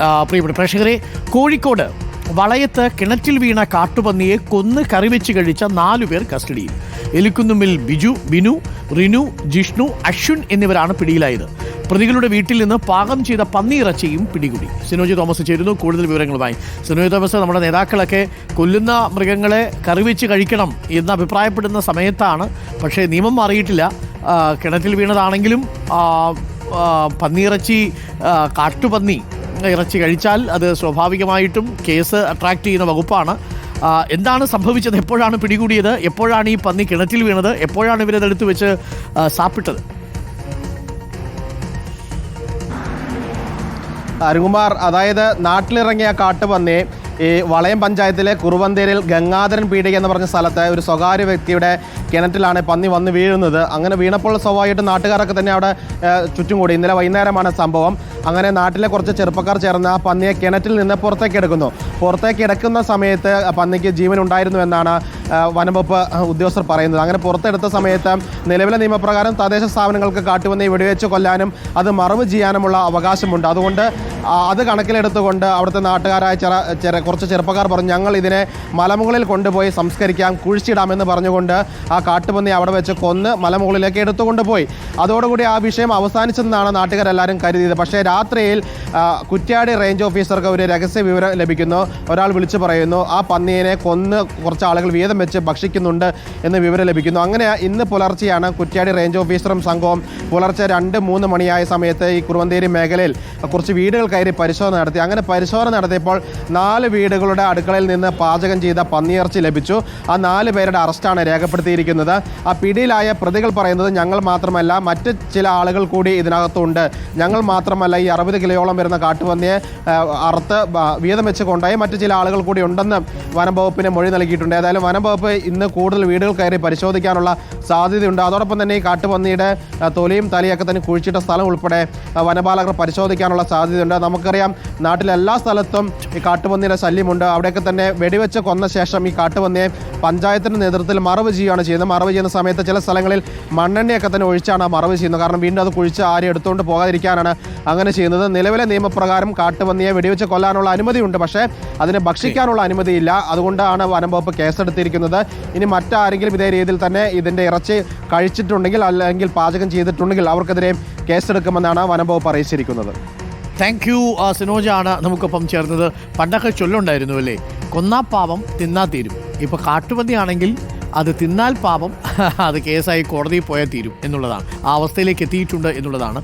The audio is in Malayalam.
പ്രിയപ്പെട്ട പ്രേക്ഷകരെ കോഴിക്കോട് വളയത്ത് കിണറ്റിൽ വീണ കാട്ടുപന്നിയെ കൊന്ന് കറിവെച്ച് കഴിച്ച നാലുപേർ കസ്റ്റഡിയിൽ. എലിക്കുന്നുമ്മിൽ ബിജു ബിനു റിനു ജിഷ്ണു അശ്വിൻ എന്നിവരാണ് പിടിയിലായത്. പ്രതികളുടെ വീട്ടിൽ നിന്ന് പാകം ചെയ്ത പന്നിയിറച്ചിയും പിടികൂടി. സിനോജി തോമസ് ചേരുന്നു. കൂടുതൽ വിവരങ്ങളുമായി സിനോജി തോമസ് നമ്മുടെ നേതാക്കളൊക്കെ കൊല്ലുന്ന മൃഗങ്ങളെ കറിവെച്ച് കഴിക്കണം എന്ന് അഭിപ്രായപ്പെടുന്ന സമയത്താണ്. പക്ഷേ നിയമം മാറിയിട്ടില്ല. കിണറ്റിൽ വീണതാണെങ്കിലും പന്നിയിറച്ചി കാട്ടുപന്നി ഇറച്ചി കഴിച്ചാൽ അത് സ്വാഭാവികമായിട്ടും കേസ് അട്രാക്ട് ചെയ്യുന്ന വകുപ്പാണ്. എന്താണ് സംഭവിച്ചത്? എപ്പോഴാണ് പിടികൂടിയത്? എപ്പോഴാണ് ഈ പന്നി കിണറ്റിൽ വീണത്? എപ്പോഴാണ് ഇവരതെടുത്ത് വെച്ച് സാപ്പിട്ടത്? അരുകുമാർ അതായത് നാട്ടിലിറങ്ങിയ കാട്ടുപന്നി ഈ വളയം പഞ്ചായത്തിലെ കുറുവന്തേരിൽ ഗംഗാധരൻ പീടിക എന്ന് പറഞ്ഞ സ്ഥലത്ത് ഒരു സ്വകാര്യ വ്യക്തിയുടെ കിണറ്റിലാണ് പന്നി വന്ന് വീഴുന്നത്. അങ്ങനെ വീണപ്പോൾ സ്വാഭാവികമായിട്ടും നാട്ടുകാരൊക്കെ തന്നെ അവിടെ ചുറ്റും കൂടി. ഇന്നലെ വൈകുന്നേരമാണ് സംഭവം. അങ്ങനെ നാട്ടിലെ കുറച്ച് ചെറുപ്പക്കാർ ചേർന്ന് ആ പന്നിയെ കിണറ്റിൽ നിന്ന് പുറത്തേക്ക് എടുക്കുന്നു. പുറത്തേക്ക് എടുക്കുന്ന സമയത്ത് പന്നിക്ക് ജീവൻ ഉണ്ടായിരുന്നു എന്നാണ് വനംവകുപ്പ് ഉദ്യോഗസ്ഥർ പറയുന്നത്. അങ്ങനെ പുറത്തെടുത്ത സമയത്ത് നിലവിലെ നിയമപ്രകാരം തദ്ദേശ സ്ഥാപനങ്ങൾക്ക് കാട്ടുവന്ന വെടിവെച്ച് കൊല്ലാനും അത് മറവ് ചെയ്യാനുമുള്ള അവകാശമുണ്ട്. അതുകൊണ്ട് അത് കണക്കിലെടുത്തുകൊണ്ട് അവിടുത്തെ നാട്ടുകാരായ ചെറ ചെറ കുറച്ച് ചെറുപ്പക്കാർ പറഞ്ഞു ഞങ്ങൾ ഇതിനെ മലമുകളിൽ കൊണ്ടുപോയി സംസ്കരിക്കാം കുഴിച്ചിടാമെന്ന് പറഞ്ഞുകൊണ്ട് ആ കാട്ടുപന്നി അവിടെ വെച്ച് കൊന്ന് മലമുകളിലേക്ക് എടുത്തുകൊണ്ട് പോയി അതോടുകൂടി ആ വിഷയം അവസാനിച്ചെന്നാണ് നാട്ടുകാരെല്ലാവരും കരുതിയത്. പക്ഷേ രാത്രിയിൽ കുറ്റ്യാടി റേഞ്ച് ഓഫീസർക്ക് ഒരു രഹസ്യ വിവരം ലഭിക്കുന്നു. ഒരാൾ വിളിച്ചു പറയുന്നു ആ പന്നിയെ കൊന്ന് കുറച്ച് ആളുകൾ വീതം വെച്ച് ഭക്ഷിക്കുന്നുണ്ട് എന്ന് വിവരം ലഭിക്കുന്നു. അങ്ങനെ ഇന്ന് പുലർച്ചെയാണ് കുറ്റ്യാടി റേഞ്ച് ഓഫീസറും സംഘവും പുലർച്ചെ രണ്ട് മൂന്ന് മണിയായ സമയത്ത് ഈ കുറുവന്തേരി മേഖലയിൽ കുറച്ച് വീടുകൾ കയറി പരിശോധന നടത്തി. അങ്ങനെ പരിശോധന നടത്തിയപ്പോൾ നാല് വീടുകളുടെ അടുക്കളയിൽ നിന്ന് പാചകം ചെയ്ത പന്നിയിറച്ചി ലഭിച്ചു. ആ നാല് പേരുടെ അറസ്റ്റാണ് രേഖപ്പെടുത്തിയിരിക്കുന്നത്. ആ പിടിയിലായ പ്രതികൾ പറയുന്നത് ഞങ്ങൾ മാത്രമല്ല മറ്റ് ചില ആളുകൾ കൂടി ഇതിനകത്തുണ്ട്. ഞങ്ങൾ മാത്രമല്ല ഈ അറുപത് കിലോയോളം വരുന്ന കാട്ടുപന്നിയെ അറുത്ത് വീതം വെച്ച് കൊണ്ടുപോയി. മറ്റ് ചില ആളുകൾ കൂടി ഉണ്ടെന്ന് വനം വകുപ്പിന് മൊഴി നൽകിയിട്ടുണ്ട്. ഏതായാലും വനം വകുപ്പ് ഇന്ന് കൂടുതൽ വീടുകൾ കയറി പരിശോധിക്കാനുള്ള സാധ്യതയുണ്ട്. അതോടൊപ്പം തന്നെ ഈ കാട്ടുപന്നിയുടെ തൊലിയും തലയൊക്കെ തന്നെ കുഴിച്ചിട്ട സ്ഥലം ഉൾപ്പെടെ വനപാലകർ പരിശോധിക്കാനുള്ള സാധ്യതയുണ്ട്. നമുക്കറിയാം നാട്ടിലെ എല്ലാ സ്ഥലത്തും ഈ കാട്ടുപന്നിയുടെ ശല്യമുണ്ട്. അവിടെയൊക്കെ തന്നെ വെടിവെച്ച് കൊന്ന ശേഷം ഈ കാട്ടുപന്നിയെ പഞ്ചായത്തിന്റെ നേതൃത്വത്തിൽ മറവ് ചെയ്യുകയാണ് ചെയ്യുന്നത്. മറവ് ചെയ്യുന്ന സമയത്ത് ചില സ്ഥലങ്ങളിൽ മണ്ണെണ്ണയൊക്കെ തന്നെ ഒഴിച്ചാണ് മറവ് ചെയ്യുന്നത്. കാരണം വീണ്ടും അത് കുഴിച്ച് ആരും എടുത്തുകൊണ്ട് പോകാതിരിക്കാനാണ് അങ്ങനെ ചെയ്യുന്നത്. നിലവിലെ നിയമപ്രകാരം കാട്ടുപന്നിയെ വെടിവെച്ച് കൊല്ലാനുള്ള അനുമതിയുണ്ട്. പക്ഷേ അതിനെ ഭക്ഷിക്കാനുള്ള അനുമതിയില്ല. അതുകൊണ്ടാണ് വനം വകുപ്പ് കേസെടുത്തിരിക്കുന്നത്. ഇനി മറ്റാരെങ്കിലും ഇതേ രീതിയിൽ തന്നെ ഇതിന്റെ ഇറച്ചി കഴിച്ചിട്ടുണ്ടെങ്കിൽ അല്ലെങ്കിൽ പാചകം ചെയ്തിട്ടുണ്ടെങ്കിൽ അവർക്കെതിരെ കേസെടുക്കുമെന്നാണ് വനംവകുപ്പ് അറിയിച്ചിരിക്കുന്നത്. താങ്ക് യു സിനോജാണ് നമുക്കൊപ്പം ചേർന്നത്. പണ്ടൊക്കെ ചൊല്ലുണ്ടായിരുന്നു അല്ലേ? കൊന്നാ പാപം തിന്നാ തീരും. ഇപ്പോൾ കാട്ടുപന്നിയാണെങ്കിൽ അത് തിന്നാൽ പാപം അത് കേസായി കോടതിയിൽ പോയാൽ തീരും എന്നുള്ളതാണ്. ആ അവസ്ഥയിലേക്ക് എത്തിയിട്ടുണ്ട് എന്നുള്ളതാണ്.